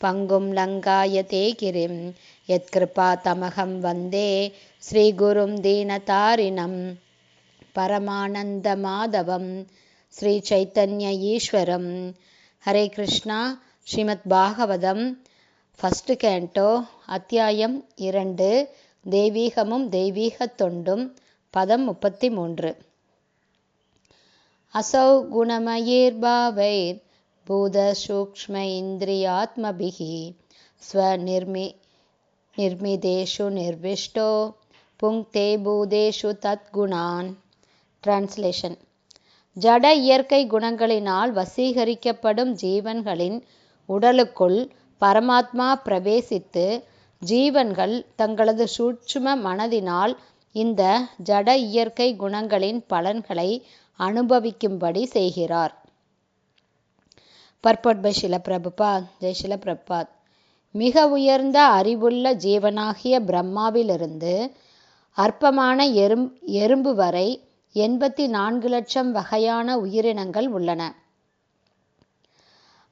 பங்கும் லங்காயதே கிரிம் யத்கிருபா தமகம் வந்தே ஸ்ரீகுரும் தீனதாரிணம் பரமானந்த மாதவம். ஸ்ரீ சைத்தன்ய ஈஸ்வரம். ஹரே கிருஷ்ணா. ஸ்ரீமத் பாகவதம். ஃபஸ்ட்டு கேண்டோ அத்தியாயம் இரண்டு. தெய்வீகமும் தெய்வீக தொண்டும். பதம் முப்பத்தி மூன்று. அசௌ குணமயிர்பாவைர் भूतसूक्ष्म इन्द्रियात्मभिः स्वनिर्मि निर्मितेषु निर्विष्टो புங்க்தே பூதேஷு தத்குணான் டிரான்ஸ்லேஷன் ஜட இயற்கை குணங்களினால் வசீகரிக்கப்படும் ஜீவன்களின் உடலுக்குள் பரமாத்மா பிரவேசித்து ஜீவன்கள் தங்களது சூட்சும மனதினால் இந்த ஜட இயற்கை குணங்களின் பலன்களை அனுபவிக்கும்படி செய்கிறார் பர்பட் பை ஷில ஜெய் ஷில பிரபாத் மிக உயர்ந்த அறிவுள்ள ஜீவனாகிய பிரம்மாவிலிருந்து அற்பமான எறும் எறும்பு வரை எண்பத்தி நான்கு லட்சம் வகையான உயிரினங்கள் உள்ளன.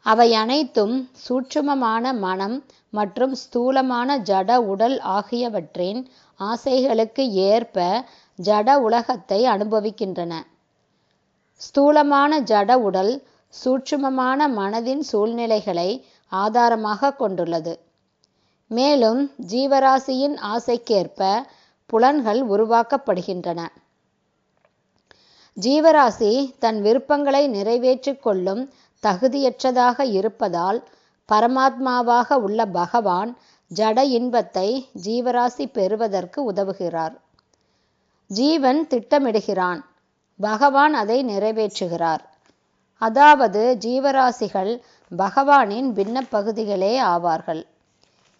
அவை அனைத்தும் சூட்சுமமான மனம் மற்றும் ஸ்தூலமான ஜட உடல் ஆகியவற்றின் ஆசைகளுக்கு ஏற்ப ஜட உலகத்தை அனுபவிக்கின்றன. ஸ்தூலமான ஜட உடல் சூட்சுமமான மனதின் சூழ்நிலைகளை ஆதாரமாக கொண்டுள்ளது. மேலும் ஜீவராசியின் ஆசைக்கேற்ப புலன்கள் உருவாக்கப்படுகின்றன. ஜீவராசி தன் விருப்பங்களை நிறைவேற்றிக் கொள்ளும் தகுதியற்றதாக இருப்பதால் பரமாத்மாவாக உள்ள பகவான் ஜட இன்பத்தை ஜீவராசி பெறுவதற்கு உதவுகிறார். ஜீவன் திட்டமிடுகிறான். பகவான் அதை நிறைவேற்றுகிறார். அதாவது ஜீவராசிகள் பகவானின் பின்ன பகுதிகளே ஆவார்கள்.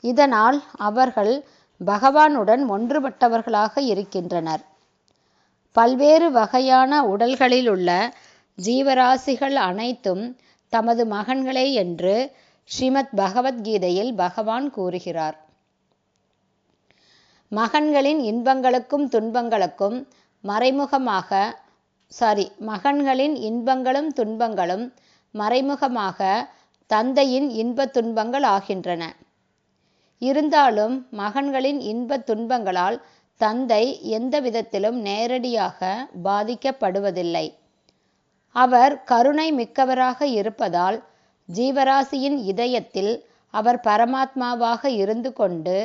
இதனால் அவர்கள் பகவானுடன் ஒன்றுபட்டவர்களாக இருக்கின்றனர். பல்வேறு வகையான உடல்களிலுள்ள ஜீவராசிகள் அனைத்தும் தமது மகன்களே என்று ஸ்ரீமத் பகவத்கீதையில் பகவான் கூறுகிறார். மகன்களின் இன்பங்களுக்கும் துன்பங்களுக்கும் மறைமுகமாக சாரி மகன்களின் இன்பங்களும் துன்பங்களும் மறைமுகமாக தந்தையின் இன்ப துன்பங்கள் ஆகின்றன. இருந்தாலும் மகன்களின் இன்ப துன்பங்களால் தந்தை எந்த விதத்திலும் நேரடியாக பாதிக்கப்படுவதில்லை. அவர் கருணை மிக்கவராக இருப்பதால் ஜீவராசியின் இதயத்தில் அவர் பரமாத்மாவாக இருந்து கொண்டு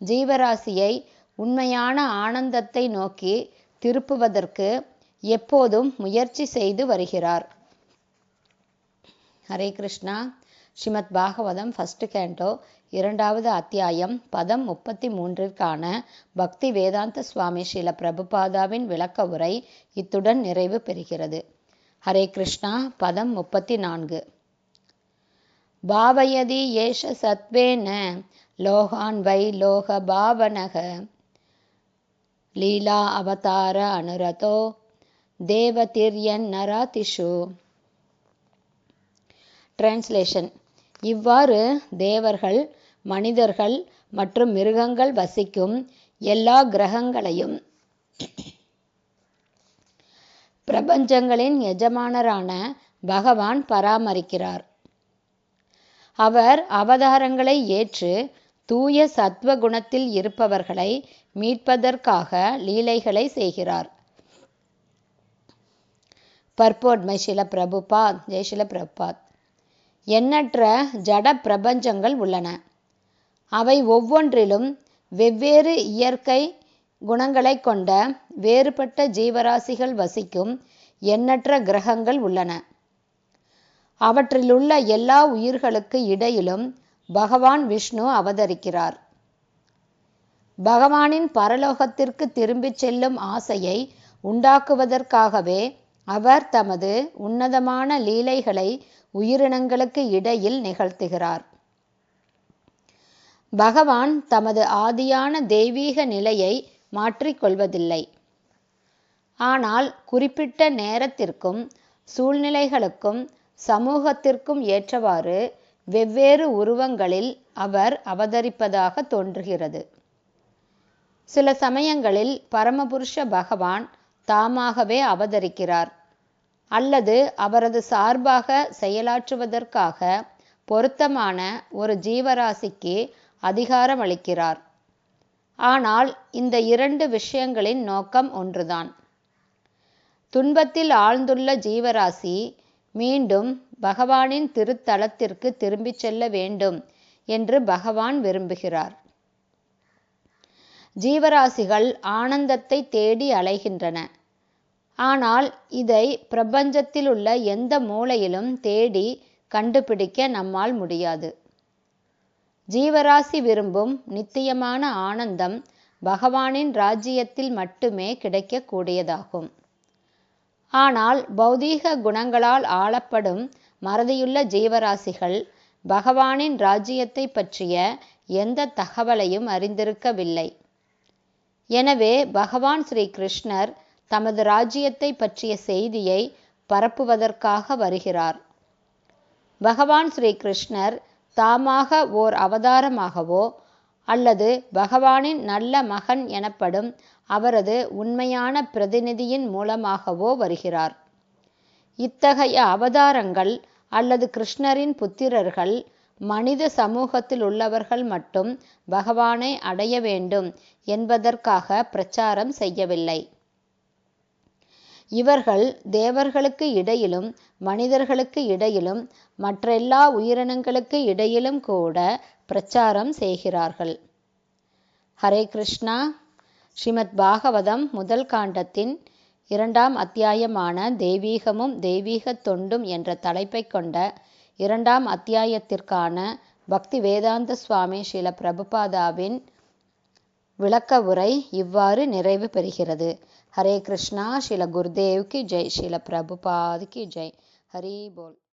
ஜீவராசியை உண்மையான ஆனந்தத்தை நோக்கி திருப்புவதற்கு எப்போதும் முயற்சி செய்து வருகிறார். ஹரே கிருஷ்ணா. ஸ்ரீமத் பாகவதம் ஃபர்ஸ்ட் கேண்டோ இரண்டாவது அத்தியாயம் பதம் முப்பத்தி மூன்றிற்கான பக்தி வேதாந்த சுவாமி ஸ்ரீல பிரபுபாதாவின் விளக்க உரை இத்துடன் நிறைவு பெறுகிறது. ஹரே கிருஷ்ணா பதம் முப்பத்தி நான்கு பாவயதி ஏஷ சத்வேன லோகான் வை லோக பாவனக லீலா அவதார அனுரதோ தேவதிர்யன் நராதிஷு. டிரான்ஸ்லேஷன் இவ்வாறு தேவர்கள் மனிதர்கள் மற்றும் மிருகங்கள் வசிக்கும் எல்லா கிரகங்களையும் பிரபஞ்சங்களின் எஜமானரான பகவான் பராமரிக்கிறார். அவர் அவதாரங்களை ஏற்று தூய சத்வ குணத்தில் இருப்பவர்களை மீட்பதற்காக லீலைகளை செய்கிறார். Purport by Srila Prabhupad Jai Srila Prabhupad. எண்ணற்ற ஜட பிரபஞ்சங்கள் உள்ளன. அவை ஒவ்வொன்றிலும் வெவ்வேறு இயற்கை குணங்களை கொண்ட வேறுபட்ட ஜீவராசிகள் வசிக்கும் எண்ணற்ற கிரகங்கள் உள்ளன. அவற்றிலுள்ள எல்லா உயிர்களுக்கு இடையிலும் பகவான் விஷ்ணு அவதரிக்கிறார். பகவானின் பரலோகத்திற்கு திரும்பிச் செல்லும் ஆசையை உண்டாக்குவதற்காகவே அவர் தமது உன்னதமான லீலைகளை உயிரினங்களுக்கு இடையில் நிகழ்த்துகிறார். பகவான் தமது ஆதியான தெய்வீக நிலையை மாற்றிக்கொள்வதில்லை ஆனால் குறிப்பிட்ட நேரத்திற்கும் சூழ்நிலைகளுக்கும் சமூகத்திற்கும் ஏற்றவாறு வெவ்வேறு உருவங்களில் அவர் அவதரிப்பதாக தோன்றுகிறது. சில சமயங்களில் பரமபுருஷ பகவான் தாமாகவே அவதரிக்கிறார். அல்லது அவரது சார்பாக செயலாற்றுவதற்காக பொருத்தமான ஒரு ஜீவராசிக்கு அதிகாரம் அளிக்கிறார் ஆனால் இந்த இரண்டு விஷயங்களின் நோக்கம் ஒன்றுதான். துன்பத்தில் ஆழ்ந்துள்ள ஜீவராசி மீண்டும் பகவானின் திருத்தலத்திற்கு திரும்பிச் செல்ல வேண்டும் என்று பகவான் விரும்புகிறார். ஜீவராசிகள் ஆனந்தத்தை தேடி அலைகின்றன. ஆனால் இதை பிரபஞ்சத்தில் உள்ள எந்த மூலையிலும் தேடி கண்டுபிடிக்க நம்மால் முடியாது. ஜீவராசி விரும்பும் நித்தியமான ஆனந்தம் பகவானின் ராஜ்யத்தில் மட்டுமே கிடைக்கக்கூடியதாகும். ஆனால் பௌதீக குணங்களால் ஆளப்படும் மறதியுள்ள ஜீவராசிகள் பகவானின் ராஜ்யத்தை பற்றிய எந்த தகவலையும் அறிந்திருக்கவில்லை. எனவே பகவான் ஸ்ரீ கிருஷ்ணர் தமது ராஜ்யத்தை பற்றிய செய்தியை பரப்புவதற்காக வருகிறார். பகவான் ஸ்ரீ கிருஷ்ணர் தாமாக ஓர் அவதாரமாகவோ அல்லது பகவானின் நல்ல மகன் எனப்படும் அவரது உண்மையான பிரதிநிதியின் மூலமாகவோ வருகிறார். இத்தகைய அவதாரங்கள் அல்லது கிருஷ்ணரின் புத்திரர்கள் மனித சமூகத்தில் உள்ளவர்கள் மட்டும் பகவானை அடைய வேண்டும் என்பதற்காக பிரச்சாரம் செய்யவில்லை. இவர்கள் தேவர்களுக்கு இடையிலும் மனிதர்களுக்கு இடையிலும் மற்றெல்லா உயிரினங்களுக்கு இடையிலும் கூட பிரச்சாரம் செய்கிறார்கள். ஹரே கிருஷ்ணா. ஸ்ரீமத் பாகவதம் முதல் காண்டத்தின் இரண்டாம் அத்தியாயமான தெய்வீகமும் தெய்வீக தொண்டும் என்ற தலைப்பை கொண்ட இரண்டாம் அத்தியாயத்திற்கான பக்தி வேதாந்த சுவாமி ஸ்ரீல பிரபுபாதாவின் விளக்க உரை இவ்வாறு நிறைவு பெறுகிறது. ஹரே கிருஷ்ணா ஸ்ரீல குருதேவ் ஜெய் ஸ்ரீல பிரபுபாதுக்கு ஜெய் ஹரி போல்